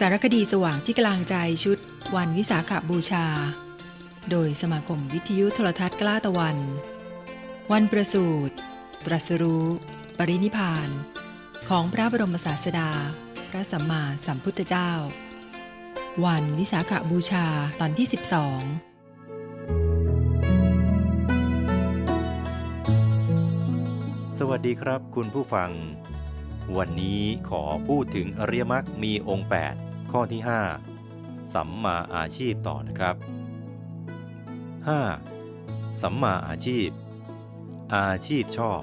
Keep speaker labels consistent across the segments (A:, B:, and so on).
A: สารคดีสว่างที่กลางใจชุด วันวิสาขบูชา โดยสมาคมวิทยุโทรทัศน์กล้าตะวัน วันประสูติ ตรัสรู้ ปรินิพาน ของพระบรมศาสดา พระสัมมาสัมพุทธเจ้า วันวิสาขบูชาตอนที่ 12
B: สวัสดีครับคุณผู้ฟัง วันนี้ขอพูดถึงอริยมรรคมีองค์ 8 ข้อที่ 5 สัมมาอาชีพต่อนะครับ 5. สัมมาอาชีพ อาชีพชอบ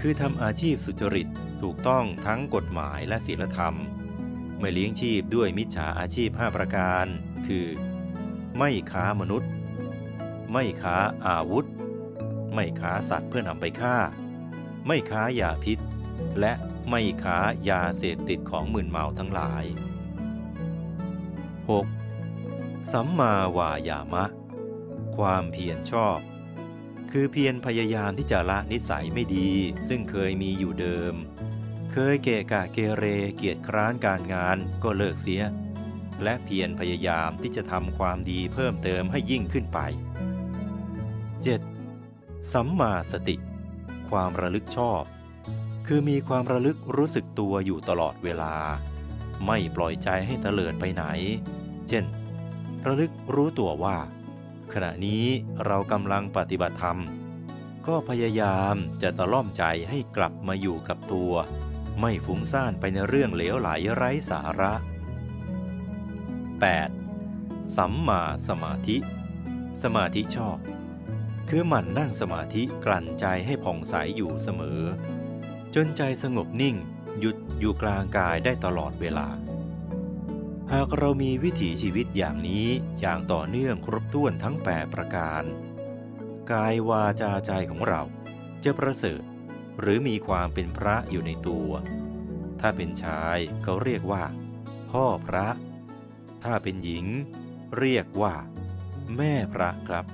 B: คือทำอาชีพสุจริตถูกต้องทั้งกฎหมายและศีลธรรม ไม่เลี้ยงชีพด้วยมิจฉาอาชีพ 5 ประการ คือ ไม่ค้ามนุษย์ ไม่ค้าอาวุธ ไม่ค้าสัตว์เพื่อนำไปฆ่า ไม่ค้ายาพิษ และ ไม่ค้ายาเสพติดของมึนเมาทั้งหลาย 6. สัมมาวายามะ ความเพียรชอบ คือเพียรพยายามที่จะละนิสัยไม่ดี ซึ่งเคยมีอยู่เดิม เคยเกะกะเกเรเกียจคร้านการงานก็เลิกเสีย และเพียรพยายามที่จะทำความดีเพิ่มเติมให้ยิ่งขึ้นไป 7. สัมมาสติ ความระลึกชอบ คือมีความระลึกรู้สึกตัวอยู่ตลอดเวลา ไม่ปล่อยใจให้เตลิดไปไหน เช่น ระลึกรู้ตัวว่า ขณะนี้เรากำลังปฏิบัติธรรม ก็พยายามจะตะล่อมใจให้กลับมาอยู่กับตัว ไม่ฟุ้งซ่านไปในเรื่องเหลวไหลไร้สาระ 8. สัมมาสมาธิ สมาธิชอบ คือหมั่นนั่งสมาธิกลั่นใจให้ผ่องใสอยู่เสมอ จนใจสงบนิ่ง หยุดอยู่กลางกายได้ตลอดเวลา หากเรามีวิถีชีวิตอย่างนี้อย่างต่อเนื่องครบถ้วนทั้ง8ประการ กายวาจาใจของเราจะประเสริฐหรือมีความเป็นพระอยู่ในตัว ถ้าเป็นชายเขาเรียกว่า พ่อพระ ถ้าเป็นหญิง เรียกว่า แม่พระครับ